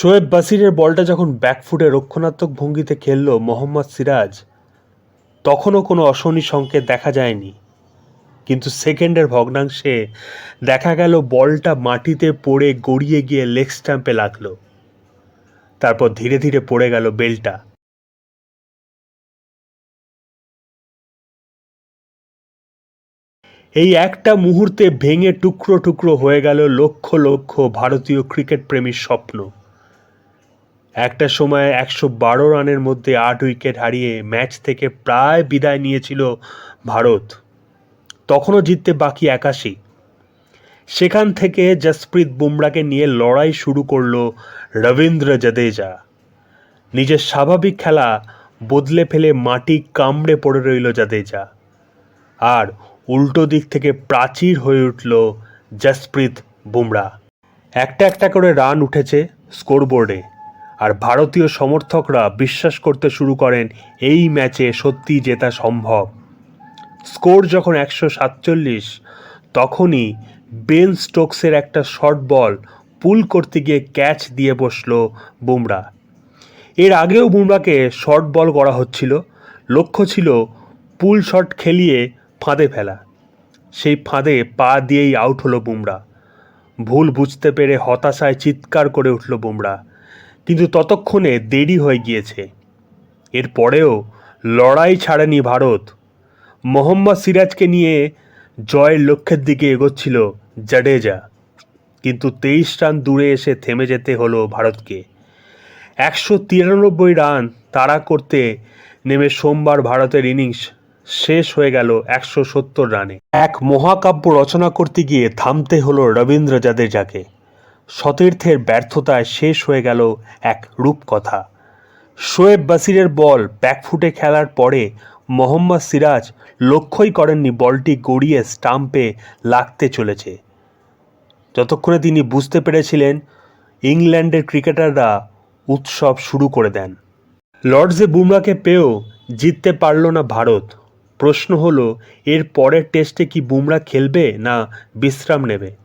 শোয়েব বাসিরের বলটা যখন ব্যাকফুটে রক্ষণাত্মক ভঙ্গিতে খেলল মোহাম্মদ সিরাজ, তখনও কোনো অশনি সংকেত দেখা যায়নি। কিন্তু সেকেন্ডের ভগ্নাংশে দেখা গেল বলটা মাটিতে পড়ে গড়িয়ে গিয়ে লেগ স্ট্যাম্পে লাগল। তারপর ধীরে ধীরে পড়ে গেল বেলটা। এই একটা মুহূর্তে ভেঙে টুকরো টুকরো হয়ে গেল লক্ষ লক্ষ ভারতীয় ক্রিকেট প্রেমীর স্বপ্ন। একটা সময় একশো বারো রানের মধ্যে আট উইকেট হারিয়ে ম্যাচ থেকে প্রায় বিদায় নিয়েছিল ভারত। তখনও জিততে বাকি একাশি। সেখান থেকে জসপ্রীত বুমরাকে নিয়ে লড়াই শুরু করল রবীন্দ্র জাদেজা। নিজের স্বাভাবিক খেলা বদলে ফেলে মাটি কামড়ে পড়ে রইল জাদেজা। আর উল্টো দিক থেকে প্রাচীর হয়ে উঠল জসপ্রীত বুমরা। একটা একটা করে রান উঠেছে স্কোরবোর্ডে। আর ভারতীয় সমর্থকরা বিশ্বাস করতে শুরু করেন, এই ম্যাচে সত্যি জেতা সম্ভব। স্কোর যখন একশো সাতচল্লিশ, তখনই বেন স্টোকসের একটা শর্ট বল পুল করতে গিয়ে ক্যাচ দিয়ে বসল বুমরা। এর আগেও বুমরাকে শর্ট বল করা হচ্ছিল। লক্ষ্য ছিল পুল শট খেলিয়ে ফাঁদে ফেলা। সেই ফাঁদে পা দিয়েই আউট হলো বুমরা। ভুল বুঝতে পেরে হতাশায় চিৎকার করে উঠল বুমরা। কিন্তু ততক্ষণে দেরি হয়ে গিয়েছে। এরপরেও লড়াই ছাড়েনি ভারত। মোহাম্মদ সিরাজকে নিয়ে জয়ের লক্ষ্যের দিকে এগোচ্ছিল জাডেজা। কিন্তু তেইশ রান দূরে এসে থেমে যেতে হলো ভারতকে। একশো তিরানব্বই রান তাড়া করতে নেমে সোমবার ভারতের ইনিংস শেষ হয়ে গেল একশো সত্তর রানে। এক মহাকাব্য রচনা করতে গিয়ে থামতে হলো রবীন্দ্র জাদেজাকে। সতীর্থের ব্যর্থতায় শেষ হয়ে গেল এক রূপকথা। শোয়েব বাসিরের বল ব্যাকফুটে খেলার পরে মোহাম্মদ সিরাজ লক্ষ্যই করেননি বলটি গড়িয়ে স্টাম্পে লাগতে চলেছে। যতক্ষণে তিনি বুঝতে পেরেছিলেন, ইংল্যান্ডের ক্রিকেটাররা উৎসব শুরু করে দেন। লর্ডসে বুমরাকে পেয়েও জিততে পারল না ভারত। প্রশ্ন হলো, এর পরের টেস্টে কি বুমরা খেলবে না বিশ্রাম নেবে?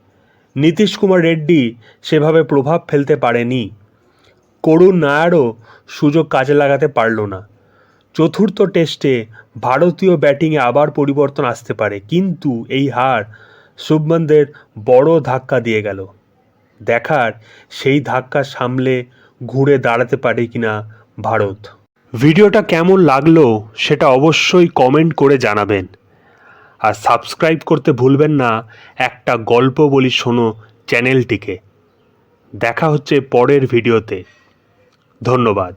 নীতিশ কুমার রেড্ডি সেভাবে প্রভাব ফেলতে পারেনি। করুণ নায়ারও সুযোগ কাজে লাগাতে পারল না। চতুর্থ টেস্টে ভারতীয় ব্যাটিংয়ে আবার পরিবর্তন আসতে পারে, কিন্তু এই হার শুভমনদের বড় ধাক্কা দিয়ে গেল। দেখার সেই ধাক্কা সামলে ঘুরে দাঁড়াতে পারে কিনা ভারত। ভিডিওটা কেমন লাগল সেটা অবশ্যই কমেন্ট করে জানাবেন। আর সাবস্ক্রাইব করতে ভুলবেন না, একটা গল্প বলি শোনো চ্যানেলটিকে। দেখা হচ্ছে পরের ভিডিওতে। ধন্যবাদ।